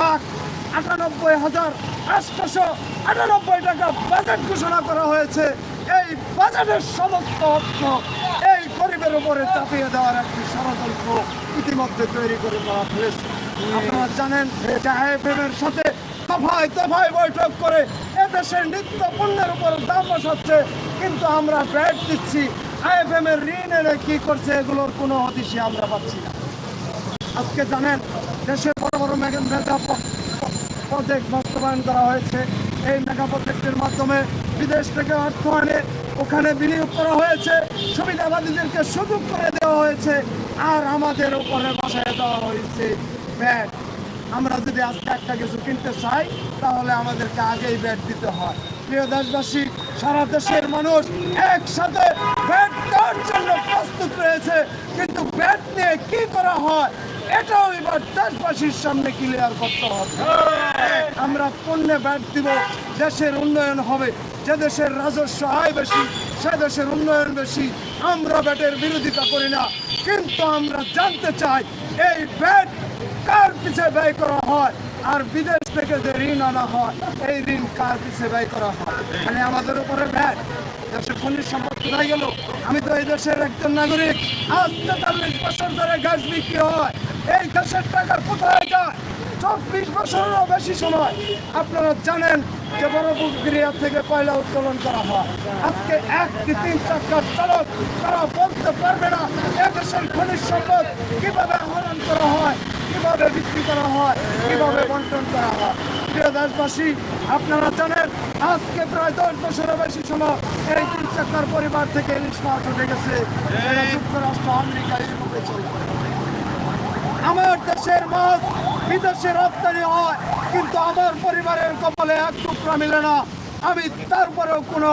লাখ আটানব্বই হাজার আটশোশো আটানব্বই টাকা বাজেট ঘোষণা করা হয়েছে। এই বাজেটের সমস্ত অর্থ এই গরিবের উপরে চাপিয়ে দেওয়ার একটি ষড়যন্ত্র ইতিমধ্যে তৈরি করে দেওয়া হয়েছে। আপনারা জানেন আইএফএমের সাথে দফায় দফায় বৈঠক করে এদেশের নিত্য পণ্যের উপর দাম বসাচ্ছে, কিন্তু আমরা ব্যাট দিচ্ছি। আইএফএম এর ঋণ এনে কি করছে, এগুলোর কোনো হদিশই আমরা পাচ্ছি না। আজকে জানেন দেশে বড় মেগা প্রজেক্ট বাস্তবায়ন করা হয়েছে। এই মেগা প্রজেক্টের মাধ্যমে বিদেশ থেকে অর্থ আনে ওখানে বিনিয়োগ করা হয়েছে। সুবিধাবাদীদেরকে সুযোগ করে দেওয়া হয়েছে। আর আমাদের উপরে বসায় দেওয়া হয়েছে। ব্যাট, আমরা যদি আজকে একটা কিছু কিনতে চাই, তাহলে আমাদেরকে আগেই ব্যাট দিতে হয়। প্রিয় দেশবাসী, সারা দেশের মানুষ একসাথে ব্যাট দেওয়ার জন্য প্রস্তুত রয়েছে। কিন্তু ব্যাট নিয়ে কি করা হয়? এটাও এবার দেশবাসীর সামনে ক্লিয়ার করতে হবে। আমরা পণ্যে ব্যাট দিব, দেশের উন্নয়ন হবে, যে দেশের রাজস্ব আয় বেশি, সে দেশের উন্নয়ন বেশি, আমরা ব্যাটের বিরোধিতা করি না। কিন্তু আমরা জানতে চাই, এই ব্যাট কার পিছে ব্যয় করা হয়? আর বিদেশ থেকে যে ঋণ আনা হয়, এই ঋণ কার পিছে ব্যয় করা হয়? মানে আমাদের উপরে ব্যাট। দেশের খনিজ সম্পদ কোথায় গেল? আমি তো এই দেশের একজন নাগরিক। আজ তেতাল্লিশ বছর ধরে গ্যাস বিক্রি হয়। এই দেশের টাকা কোথায় যায়? চব্বিশ বছরেরও বেশি সময়। আপনারা জানেন যে বড় প্রক্রিয়া থেকে কয়লা উত্তোলন করা হয়। আজকে একটি তিন চাকার চালক, তারা বলতে পারবে না এদেশের খনিজ সম্পদ কীভাবে আহরণ করা হয়, কীভাবে বিক্রি করা হয়, কীভাবে বন্টন করা হয়। প্রিয় দেশবাসী, আপনারা জানেন আজকে প্রায় দশ বছরের বেশি সময় এই তিন চাকার পরিবার থেকে ইলিশ মাছ উঠে গেছে। যুক্তরাষ্ট্র, আমেরিকা, ইউরোপে চলে আমার দেশের মাছ বিদেশে রপ্তানি হয়, কিন্তু আমার পরিবারের কপালে এক টুকরা মিলে না। আমি তারপরেও কোনো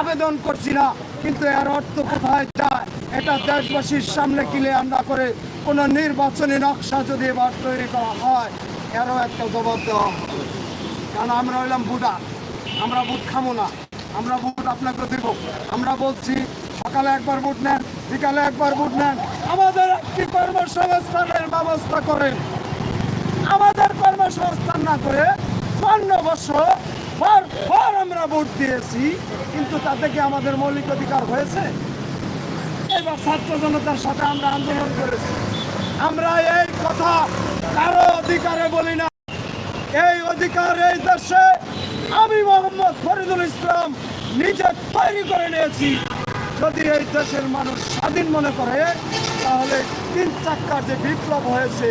আবেদন করছি না, কিন্তু এর অর্থ কোথায় যায়? এটা দেশবাসীর সামনে ক্লিয়ার না করে কোনো নির্বাচনী নকশা যদি এবার তৈরি করা হয়, এরও একটা জবাব দেওয়া কারণ আমরা হইলাম বুডা আমরা বুট খামো না, আমরা বুট আপনাকে দেব। আমরা বলছি, সকালে একবার বুট নেন, বিকালে একবার বুট নেন আমাদের একটি কর্মসংস্থানের ব্যবস্থা করেন। আমাদের কর্মসংস্থান না করে চুয়ান্ন বছর পর আমরা ভোট দিয়েছি, কিন্তু তাতে কি আমাদের মৌলিক অধিকার হয়েছে? এবার ছাত্র জনতার সাথে আমরা আন্দোলন করেছি। আমরা এই কথা কারও অধিকারে বলি না। এই অধিকার এই দেশে আমি মোহাম্মদ ফরিদুল ইসলাম নিজে তৈরি করে নিয়েছি। যদি এই দেশের মানুষ স্বাধীন মনে করে তাহলে তিন চাক্কার যে বিপ্লব হয়েছে,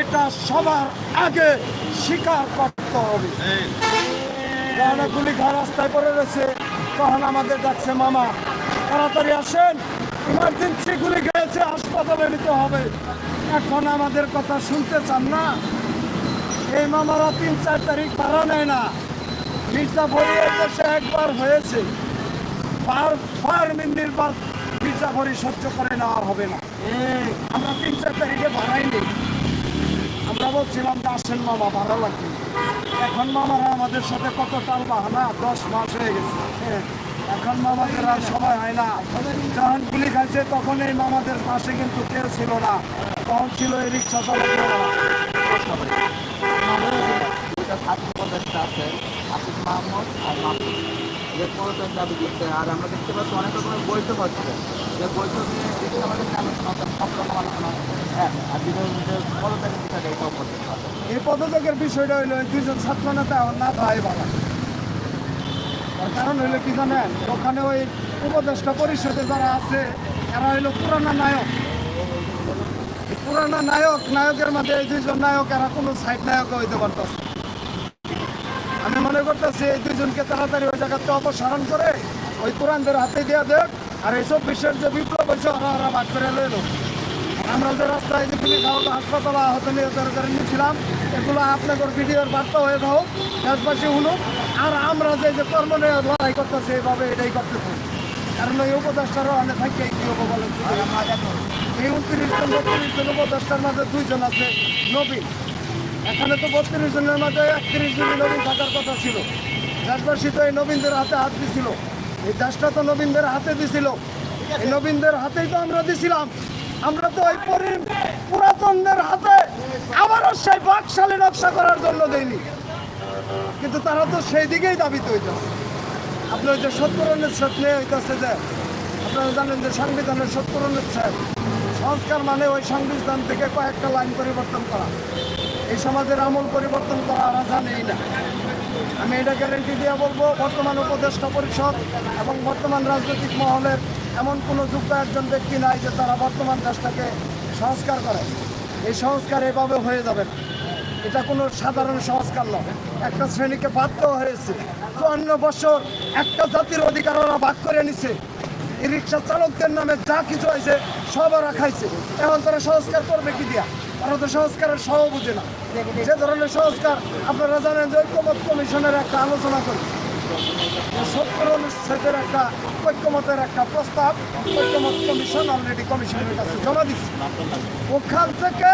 এটা সবার আগে স্বীকার করতে হবে। কারণ গুলি ঘর রাস্তায় পড়ে রয়েছে, তখন আমাদের ডাকছে মামা। তাড়াতাড়ি আসেন ইমার্জেন্সি গুলি গেছে, হাসপাতালে নিতে হবে। এখন আমাদের কথা শুনতে চান না। এই মামারা তিন চার তারিখ ভাড়া নেয় না। মির্জা ভরিয়ের দেশে একবার হয়েছে। পার পার মিনিট ভরি সহ্য করে নেওয়া হবে না। আমরা তিন চার তারিখে ভাড়াই নেই। আমরা বলছিলাম যে আসেন মামা ভাড়া লাগবে। এখন মামারা আমাদের সাথে কত টাল বাহানা? দশ মাস হয়ে গেছে। হ্যাঁ, এখন মামাদের আর সময় হয় না। যখন গুলি খাইছে তখন এই মামাদের পাশে কিন্তু কেউ ছিল না। তখন ছিল এই রিক্সা আছে আসিফ মাহমুদ আর মাহমুদ। যে দাবি করছে আর আমরা দেখতে পাচ্ছি অনেক রকমের বৈঠক হচ্ছে হ্যাঁ পদত্যাগের বিষয়টা এই পদত্যাগের বিষয়টা হইল দুইজন ছাত্র নেতা না বাবা। তার কারণ হইল কি জানেন? ওখানে ওই উপদেষ্টা পরিষদে যারা আছে, এরা হইল পুরানা নায়ক। পুরানা নায়ক, নায়কের মধ্যে এই দুইজন নায়ক, এরা কোনো সাইড নায়ক হইতে পারতেছে আমি মনে করতেছি এই দুইজনকে তাড়াতাড়ি ওই জায়গাতে অপসারণ করে ওই পুরানদের হাতে দিয়ে দেখ আর এইসব বিশ্বের যে বিপ্লব হয়েছে ওরা ওরা ভাগ করে লইল আমরা যে রাস্তায় যে গুলি খাওয়া হাসপাতাল আহত নিহতের করে নিয়েছিলাম, এগুলো আপনাদের ভিডিওর বার্তা হয়ে দাও দেশবাসী হলো আর আমরা যে যে কর্ম নিয়ে লড়াই করতেছি, এইভাবে এটাই করতে থাকি কারণ এই উপদেষ্টারও অনেক থাকে তো? এই উনত্রিশ জন, বত্রিশ জন উপদেষ্টার মাঝে দুইজন আছে নবীন এখানে তো বত্রিশ জনের মাঝে একত্রিশ জন নবীন থাকার কথা ছিল। দেশবাসী তো এই নবীনদের হাতে হাত দিছিল এই দেশটা তো নবীনদের হাতে দিছিল। এই নবীনদের হাতেই তো আমরা দিছিলাম। আমরা তো ওই পরি- পুরাতনদের হাতে আবারও সেই বাকশালী নকশা করার জন্য দেয়নি কিন্তু তারা তো সেই দিকেই দাবিত হইতেছে আপনার যে সত্তর অনুচ্ছেদ নিয়ে হইতেছে যে, আপনারা জানেন যে সংবিধানের সত্তর অনুচ্ছেদ সংস্কার মানে ওই সংবিধান থেকে কয়েকটা লাইন পরিবর্তন করা। এই সমাজের আমল পরিবর্তন করা আমরা জানেই না। আমি এটা গ্যারেন্টি দিয়ে বলব, বর্তমান উপদেষ্টা পরিষদ এবং বর্তমান রাজনৈতিক মহলের এমন কোনো যোগ্য একজন ব্যক্তি নাই যে তারা বর্তমান দেশটাকে সংস্কার করে। এই সংস্কার এভাবে হয়ে যাবে এটা কোনো সাধারণ সংস্কার নয়। একটা শ্রেণীকে বাধ্য হয়েছে। চুয়ান্ন বছর একটা জাতির অধিকার ওরা ভাগ করে নিছে। রিক্সা চালকদের নামে যা কিছু হয়েছে, সব ওরা খাইছে। এখন তারা সংস্কার করবে কি দিয়া? ওরা তো সংস্কারের সহ বুঝে না। যে ধরনের সংস্কার আপনারা জানেন যে ঐক্যমত কমিশনের একটা আলোচনা করি। সত্তর অনুচ্ছেদের একটা ঐক্যমতের একটা প্রস্তাব ঐক্যমত কমিশন অলরেডি কমিশনের কাছে জমা দিচ্ছে ওখান থেকে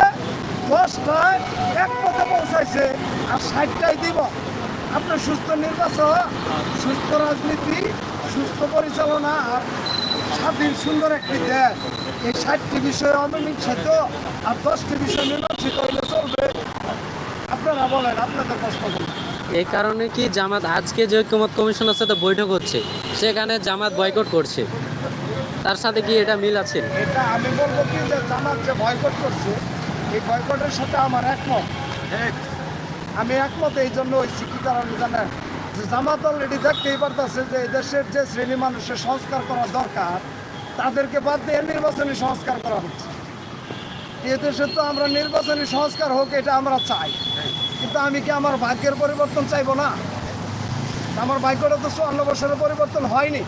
দশটায় এক পথে পৌঁছাইছে আর ষাটটাই দিব। আপনার সুস্থ নির্বাচন সুস্থ রাজনীতি, সুস্থ পরিচালনা আর স্বাধীন সুন্দর একটি দেশ। এই ষাটটি বিষয়ে অমীমাংসিত আর দশটি বিষয় মীমাংসিত হইলে চলবে। আপনারা বলেন আপনাদের কষ্ট করুন এই কারণে কি জামাত আজকে যে ঐক্যমত কমিশনের সাথে বৈঠক হচ্ছে সেখানে জামাত বয়কট করছে। তার সাথে কি এটা মিল আছে? এটা আমি বলব কি যে জামাত যে বয়কট করছে এই বয়কটের সাথে আমার একমত। আমি একমত এই জন্য হয়েছি কি কারণে জানেন? যে জামাত অলরেডি দেখতেই পারতেছে যে এই দেশের যে শ্রেণি মানুষের সংস্কার করা দরকার তাদেরকে বাদ দিয়ে নির্বাচনী সংস্কার করা হচ্ছে। এ দেশে তো আমরা নির্বাচনী সংস্কার হোক, এটা আমরা চাই। কিন্তু আমি কি আমার ভাগ্যের পরিবর্তন চাইব না? আমার ভাগ্যটা তো চুয়ান্ন বছরের পরিবর্তন হয়নি।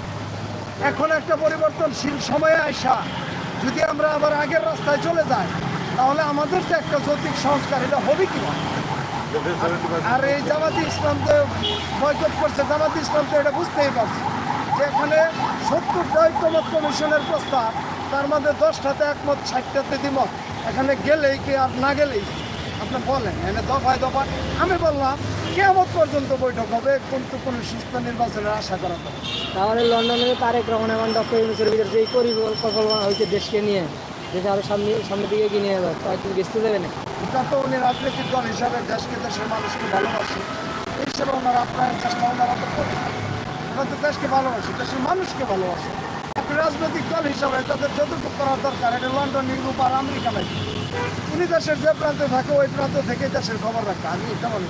এখন একটা পরিবর্তনশীল সময়ে আইসা যদি আমরা আবার আগের রাস্তায় চলে যাই, তাহলে আমাদের যে একটা যৌতিক সংস্কার, এটা হবে কি? আর এই জামাতি ইসলাম যে বয়কট করছে, জামাতি ইসলাম তো এটা বুঝতেই পারছে। যে এখানে সত্তরটা ঐক্যমত কমিশনের প্রস্তাব তার মধ্যে দশটাতে একমত ষাটটাতে দ্বিমত। এখানে গেলেই কি আর না গেলেই? আপনি বলেন এনে দফায় দফায়। আমি বললাম কেমন পর্যন্ত বৈঠক হবে কিন্তু কোনো সুস্থ নির্বাচনের আশা করা না। তাহলে লন্ডনে তারেক রহমান এবং ডক্টর ইউনুসের ভিতরে যে পরিকল্পনা হয়েছে দেশকে নিয়ে যেটা আরও সামনে সামনের দিকে এগিয়ে নিয়ে যাবে তা কি বেচতে দেবে না এটা তো উনি রাজনৈতিক দল হিসাবে দেশকে দেশের মানুষকে ভালোবাসে। এই হিসেবে ওনারা আপনার চেষ্টা ওনারা তো করে দেশকে ভালোবাসে দেশের মানুষকে ভালোবাসে। রাজনৈতিক দল হিসাবে তাদের যতটুকু করার দরকার এটা লন্ডন ইউরোপ আর আমেরিকা নাই। উনি দেশের যে প্রান্তে থাকে ওই প্রান্ত থেকে দেশের খবর রাখে আমি এটা করি।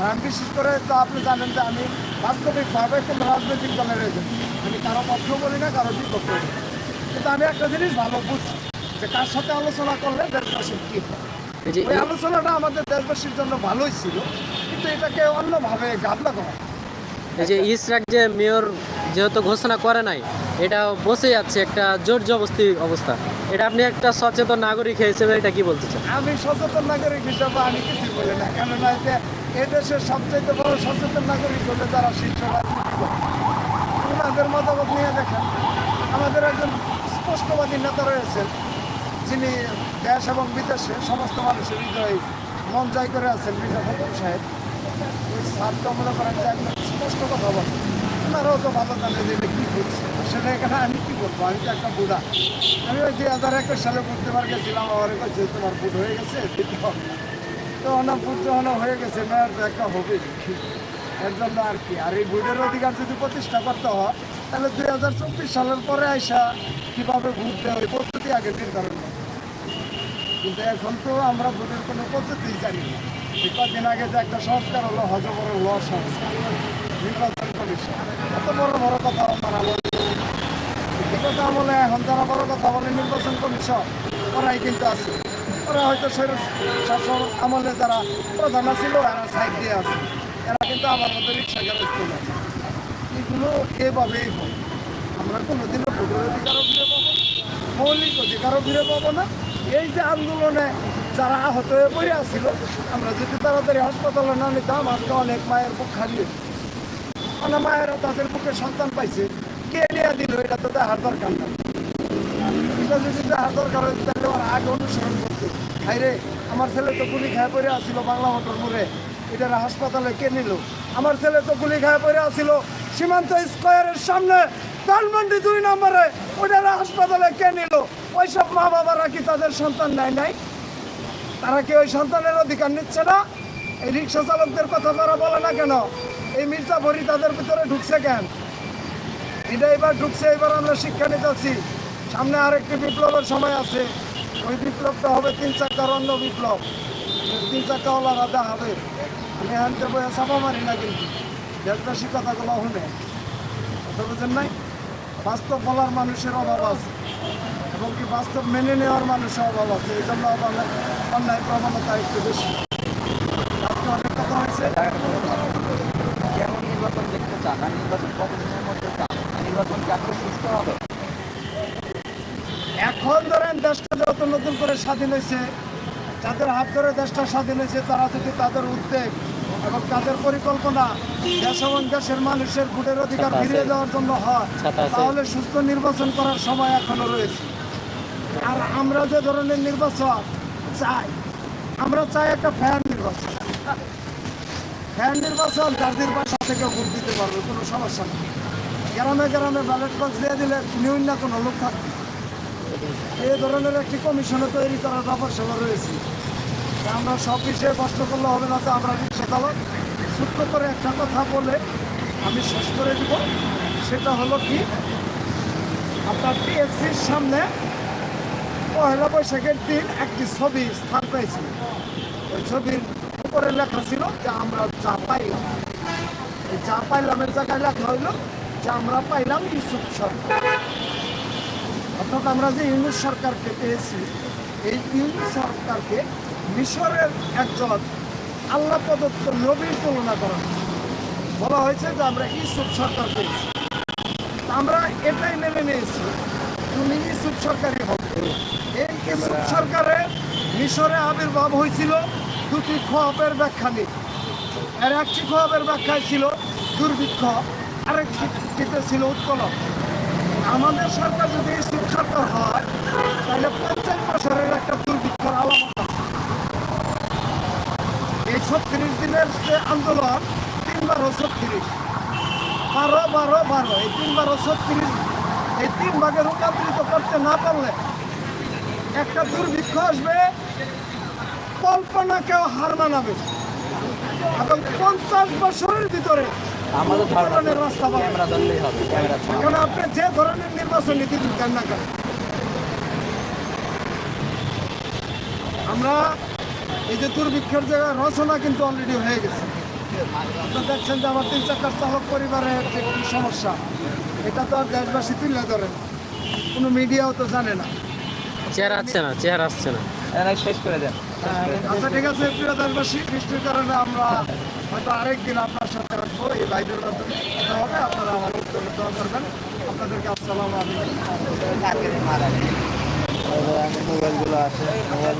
আর আমি বিশেষ করে তো আপনি জানেন যে আমি বাস্তবিকভাবে কোনো রাজনৈতিক দলের এজেন্ট। আমি কারও পক্ষ বলি না কারও বিপক্ষ বলি। কিন্তু আমি একটা জিনিস ভালো বুঝছি যে কার সাথে আলোচনা করলে দেশবাসীর কী হয়? ওই আলোচনাটা আমাদের দেশবাসীর জন্য ভালোই ছিল কিন্তু এটাকে অন্যভাবে গাবলা করা। এই যে ইসরাক যে মেয়র যেহেতু ঘোষণা করে নাই, এটা বসে যাচ্ছে একটা জোর জবস্তি অবস্থা। এটা আপনি একটা সচেতন নাগরিক হিসেবে এটা কি বলতে চান? আমি সচেতন নাগরিক হিসাবে আমি কিছু বলি না, কেননা এতে এ দেশের সবচেয়ে বড় সচেতন নাগরিক হলে যারা শীর্ষ ওনাদের মতামত নিয়ে দেখেন, আমাদের একজন স্পষ্টবাদী নেতা রয়েছেন, যিনি দেশ এবং বিদেশে সমস্ত মানুষের হৃদয়ে মন জয় করে আছেন, মির্জা সাহেব। ওই স্যার তো মনে করেন যে একদম স্পষ্ট কথা বলে ওনারাও তো ভালো জানে যে কী করছে? সেটা এখানে আমি কী করব আমি তো একটা বুড়া। আমি ওই দুই হাজার একুশ সালে বুঝতে পার গেছিলাম, আমার কাছে তোমার বুট হয়ে গেছে তো। ওনার বুট হয়ে গেছে তো একটা হবে এর জন্য আর কি। আর এই বুটের অধিকার যদি প্রতিষ্ঠা করতে হয়, তাহলে দুই হাজার চব্বিশ সালের পরে আইসা কীভাবে ভোট দেওয়া হয় পদ্ধতি আগে নির্ধারণ কিন্তু এখন তো আমরা ভোটের কোনো পদ্ধতি জানি না। কদিন আগে যে একটা সংস্কার হলো হজ বড় ল সংস্কার। নির্বাচন কমিশন। এত বড় বড় কথা এই কথা বলে এখন যারা বড় কথা বলে, নির্বাচন কমিশন, ওরাই কিন্তু আছে। ওরা হয়তো শাসন আমলে যারা প্রধান ছিল এরা সাইড দিয়ে আছে। এরা কিন্তু আমার মতো রিক্সা গ্যারেজ আছে এগুলো এভাবেই হয়। আমরা কোনোদিনও ভোটের অধিকারও ফিরে পাবো মৌলিক অধিকারও ফিরে পাবো না। এই যে আন্দোলনে যারা আহত হয়ে পড়ে আসছিল আমরা যদি তাড়াতাড়ি হাসপাতালে না নিতাম আজকে অনেক মায়ের বুক খালি। অনেক মায়েরা তাদের বুকে সন্তান পাইছে। কে নিয়ে দিল, এটা তো দেখার দরকার না। এটা যদি দেখার দরকার হয়, তাহলে ওর আগে অনুসরণ করতে রে, আমার ছেলে তো গুলি খায় পড়ে আসছিল বাংলা মোটর মোড়ে। এটার হাসপাতালে কে নিল? আমার ছেলে তো গুলি খায় পড়ে আসছিল সীমান্ত স্কোয়ারের সামনে, ধানমন্ডি দুই নম্বরে। ওনারা হাসপাতালে কে নিল? ওইসব মা বাবারা কি তাদের সন্তান নেয় নাই? তারা কি ওই সন্তানের অধিকার নিচ্ছে না? এই রিক্সা চালকদের কথা তারা বলে না কেন? এই মির্জা ভরি তাদের ভিতরে ঢুকছে কেন? এটা এবার ঢুকছে, এবার আমরা শিক্ষা নিতেছি সামনে আরেকটি বিপ্লবের সময় আছে। ওই বিপ্লবটা হবে তিন চাকার অন্য বিপ্লব। তিন চাকাওয়ালারা দা হবে। আমি হানতে বয়ে চাপা মারি না কিন্তু। দেশবাসী কথাগুলো শুনে। কথা বুঝেন নাই? বাস্তব বলার মানুষের অভাব আছে। এবং কি বাস্তব মেনে নেওয়ার মানুষের অভাব আছে এই জন্য অভাব- অন্যায় প্রবণতা একটু বেশি। আজকে অনেক কথা হয়েছে। কেমন নির্বাচন দেখতে চান? আর নির্বাচন কতদিনের মধ্যে চান? নির্বাচন কি সুস্থ হবে? এখন ধরেন দেশটা যত নতুন করে স্বাধীন হয়েছে যাদের হাত ধরে দেশটা স্বাধীন হয়েছে তারা যদি তাদের উদ্বেগ এবং তাদের পরিকল্পনা দেশ এবং দেশের মানুষের ভোটের অধিকার ফিরিয়ে দেওয়ার জন্য হয় তাহলে সুস্থ নির্বাচন করার সময় এখনও রয়েছে। আর আমরা যে ধরনের নির্বাচন চাই, আমরা চাই একটা ফ্যান নির্বাচন। ফ্যান নির্বাচন জাতির বাসা থেকে ভোট দিতে পারবে, কোনো সমস্যা নেই। গ্রামে গ্রামে ব্যালট বক্স দিয়ে দিলে নিউন না, কোনো লোক থাকবে। এই ধরনের একটি কমিশনে তৈরি করার ব্যাপার সেবা রয়েছে। আমরা সব বিষয়ে কষ্ট করলে হবে না তো আমরা রিক্সা চালক করে একটা কথা বলে আমি শেষ করে দিব। সেটা হলো কি, আপনার টিএসসির সামনে পয়লা বৈশাখের দিন একটি ছবি স্থান পেয়েছিল। ওই ছবির উপরে লেখা ছিল যে আমরা যা পাইলাম। এই যা পাইলামের জায়গায় লেখা হইল যে আমরা পাইলাম ইউসুফ সরকার অর্থাৎ আমরা যে ইউনুস সরকারকে পেয়েছি, এই ইউনুস সরকারকে মিশরের একজন আল্লাহ প্রদত্ত নবীর তুলনা করা বলা হয়েছে যে আমরা ইউসুফ সরকার পেয়েছি। আমরা এটাই মেনে নিয়েছি, তুমি ইউসুফ সরকারই হবে সরকারের মিশরে আবির্ভাব হয়েছিল দুটি খোয়াবের ব্যাখ্যা নিয়ে আর একটি খোয়াবের ব্যাখ্যায় ছিল দুর্ভিক্ষ আরেকটিতে ছিল উৎকলন। আমাদের সরকার যদি ইসলাম সরকার হয়, তাহলে পঞ্চাশ বছরের একটা দুর্ভিক্ষর আলামত এই ছত্রিশ দিনের যে আন্দোলন তিন বারো ছত্রিশ। বারো বারো বারো। এই তিনবার ছত্রিশ। এই তিন ভাগে রূপান্তরিত করতে না পারলে একটা দুর্ভিক্ষ আসবে কল্পনাকেও হার মানাবে। এবং পঞ্চাশ বছরের ভিতরে আমাদের রাস্তা এখন আপনি যে ধরনের নির্বাচন নীতি দিচ্ছেন না কেন? আমরা এই যে দুর্ভিক্ষের জায়গায় রচনা কিন্তু অলরেডি হয়ে গেছে। আপনারা দেখছেন যে আমার তিন চারটার চালক পরিবারের যে সমস্যা। এটা তো আর দেশবাসী তুলে ধরে। কোনো মিডিয়াও তো জানে না। চেহারা আসছে না চেয়ার আসছে না। শেষ করে দেন। আচ্ছা ঠিক আছে প্রিয় দেশবাসী বৃষ্টির কারণে আমরা হয়তো আরেকদিন আপনার সাথে রাখব এই লাইভের মাধ্যমে হবে আপনারা আমার উত্তর দেওয়া করবেন। আপনাদেরকে আসসালাম আলাইকুম। মোবাইলগুলো আছে মোবাইল